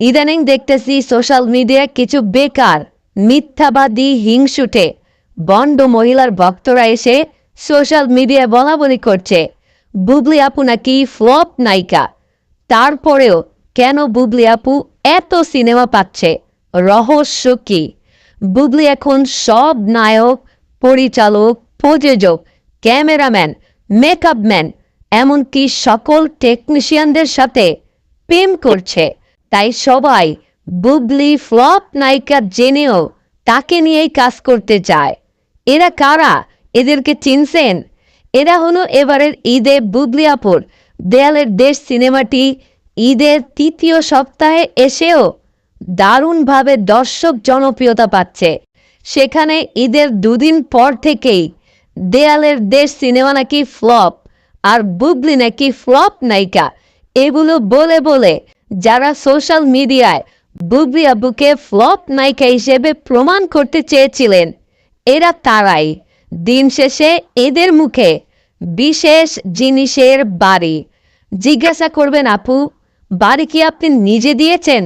ইদানিং দেখতেছি সোশ্যাল মিডিয়ায় কিছু বেকার, মিথ্যাবাদী হিংসুটে। বন্ড মহিলার ভক্তরা এসে সোশ্যাল মিডিয়ায় বলা বলি করছে, বুবলি আপু নাকি ফ্লপ নায়িকা? তারপরেও কেন বুবলি আপু এত সিনেমা পাচ্ছে? রহস্য কি? বুবলি এখন সব নায়ক, পরিচালক, প্রযোজক, ক্যামেরাম্যান মেকআপম্যান এমনকি সকল টেকনিশিয়ানদের সাথে প্রেম করছে। তাই সবাই বুবলি ফ্লপ নায়িকা জেনেও তাকে নিয়েই কাজ করতে চায়। এরা কারা? এদেরকে চিনছেন? এরা হলো এবারের ঈদে বুবলি আপুর দেয়ালের দেশ সিনেমাটি ঈদের তৃতীয় সপ্তাহে এসেও দারুণভাবে দর্শক জনপ্রিয়তা পাচ্ছে। সেখানে ঈদের দুদিন পর থেকেই দেয়ালের দেশ সিনেমা নাকি ফ্লপ আর বুবলি নাকি ফ্লপ নায়িকা। এগুলো বলে বলে যারা সোশ্যাল মিডিয়ায় বুবলি আব্বুকে ফ্লপ নায়িকা হিসেবে প্রমাণ করতে চেয়েছিলেন, এরা তারাই। দিন শেষে এদের মুখে বিশেষ জিনিসের বাড়ি। জিজ্ঞাসা করবেন, আপু, বাড়ি কি আপনি নিজে দিয়েছেন?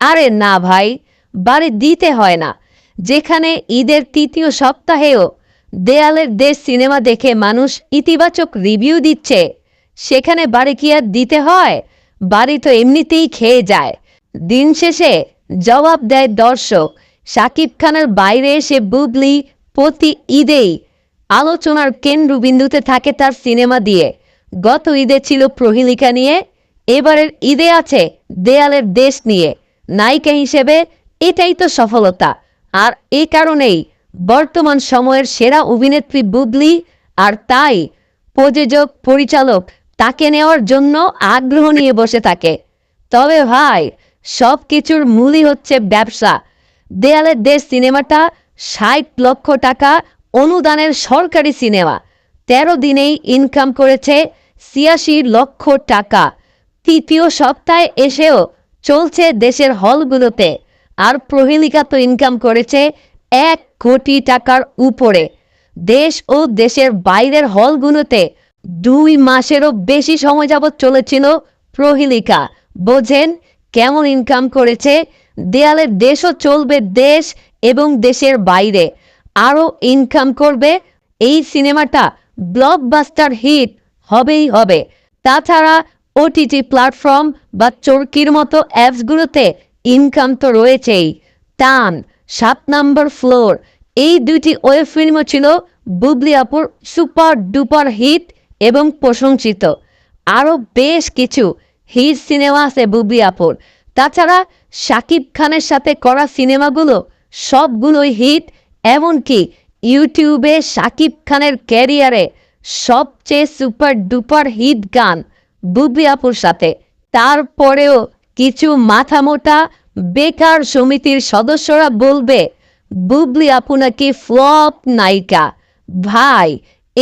আরে না ভাই, বাড়ি দিতে হয় না। যেখানে ঈদের তৃতীয় সপ্তাহেও দেয়ালের দেশ সিনেমা দেখে মানুষ ইতিবাচক রিভিউ দিচ্ছে, সেখানে বাড়ি কি আর দিতে হয়? বাড়ি তো এমনিতেই খেয়ে যায়। দিন শেষে জবাব দেয় দর্শক শাকিব খানের বাইরে এসে বুবলি প্রতি ঈদেই আলোচনার কেন্দ্রবিন্দুতে থাকে তার সিনেমা দিয়ে। গত ঈদে ছিল প্রহিলিকা নিয়ে, এবারের ঈদে আছে দেয়ালের দেশ নিয়ে। নায়িকা হিসেবে এটাই তো সফলতা। আর এ কারণেই বর্তমান সময়ের সেরা অভিনেত্রী বুবলি আর তাই প্রযোজক, পরিচালক তাকে নেওয়ার জন্য আগ্রহ নিয়ে বসে থাকে। তবে ভাই সব কিছুর মূলই হচ্ছে ব্যবসা। দেয়ালের দেশ সিনেমাটা ষাট লক্ষ টাকা অনুদানের সরকারি সিনেমা। তেরো দিনেই ইনকাম করেছে ছিয়াশি লক্ষ টাকা। তৃতীয় সপ্তাহে এসেও চলছে দেশের হলগুলোতে। আর প্রহেলিকা তো ইনকাম করেছে এক কোটি টাকার উপরে। দেশ ও দেশের বাইরের হলগুলোতে দুই মাসেরও বেশি সময় যাবৎ চলেছিল প্রহেলিকা। বোঝেন কেমন ইনকাম করেছে দেয়ালের দেশও চলবে দেশ এবং দেশের বাইরে। আরও ইনকাম করবে, এই সিনেমাটা ব্লকবাস্টার হিট হবেই হবে। তাছাড়া ওটিটি প্ল্যাটফর্ম বা চরকির মতো অ্যাপসগুলোতে ইনকাম তো রয়েছেই। টান, সাত নাম্বার ফ্লোর এই দুইটি ওয়েব ফিল্মও ছিল বুবলি আপুর সুপার ডুপার হিট এবং প্রশংসিত। আরও বেশ কিছু হিট সিনেমা আছে বুবলি আপুর। তাছাড়া শাকিব খানের সাথে করা সিনেমাগুলো সবগুলোই হিট, এমনকি ইউটিউবে শাকিব খানের ক্যারিয়ারে সবচেয়ে সুপার ডুপার হিট গান বুবলি আপুর সাথে। তারপরেও কিছু মাথামোটা বেকার সমিতির সদস্যরা বলবে, বুবলি আপু নাকি ফ্লপ নায়িকা? ভাই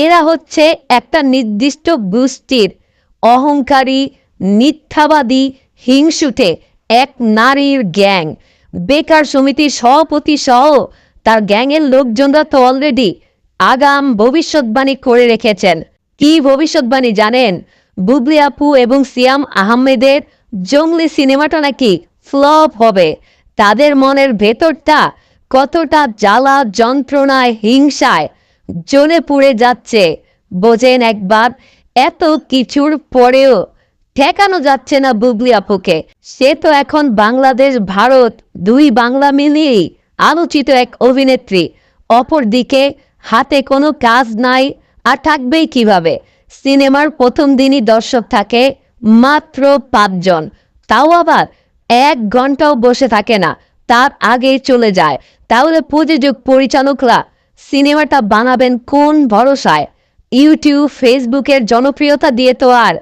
এরা হচ্ছে একটা নির্দিষ্ট গোষ্ঠীর। অহংকারী, মিথ্যাবাদী, হিংসুটে এক নারীর গ্যাং। বেকার সমিতির সভাপতি সহ তার গ্যাংয়ের লোকজনরা তো অলরেডি আগাম ভবিষ্যৎবাণী করে রেখেছেন। কি ভবিষ্যৎবাণী জানেন? বুবলি আপু এবং সিয়াম আহমেদের জঙ্গলি সিনেমাটা নাকি ফ্লপ হবে। তাদের মনের ভেতরটা কতটা জ্বালা, যন্ত্রণায়, হিংসায় জ্বলে পুড়ে যাচ্ছে। বোঝেন একবার, এত কিছুর পরেও ঠেকানো যাচ্ছে না বুবলি আপুকে। সে তো এখন বাংলাদেশ, ভারত, দুই বাংলা মিলিয়েই আলোচিত এক অভিনেত্রী। অপরদিকে হাতে কোনো কাজ নাই, আর থাকবেই কীভাবে? সিনেমার প্রথম দিনই দর্শক থাকে মাত্র পাঁচজন। তাও আবার এক ঘন্টাও বসে থাকে না, তার আগেই চলে যায়। তাহলে প্রযোজক, পরিচালকরা সিনেমাটা বানাবেন কোন ভরসায়? ইউটিউব, ফেসবুকের জনপ্রিয়তা দিয়ে তো আর।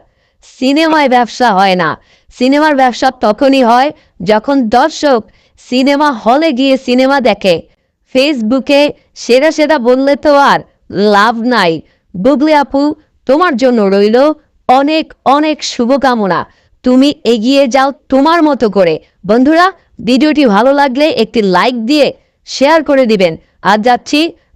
সিনেমায় ব্যবসা হয় না। সিনেমার ব্যবসা তখনই হয় যখন দর্শক সিনেমা হলে গিয়ে সিনেমা দেখে। ফেসবুকে সেরা সেরা বললে তো আর লাভ নাই। বুবলি আপু, তোমার জন্য রইল অনেক অনেক শুভকামনা। তুমি এগিয়ে যাও তোমার মতো করে। বন্ধুরা, ভিডিওটি ভালো লাগলে একটি লাইক দিয়ে শেয়ার করে দিবেন। আজ যাচ্ছি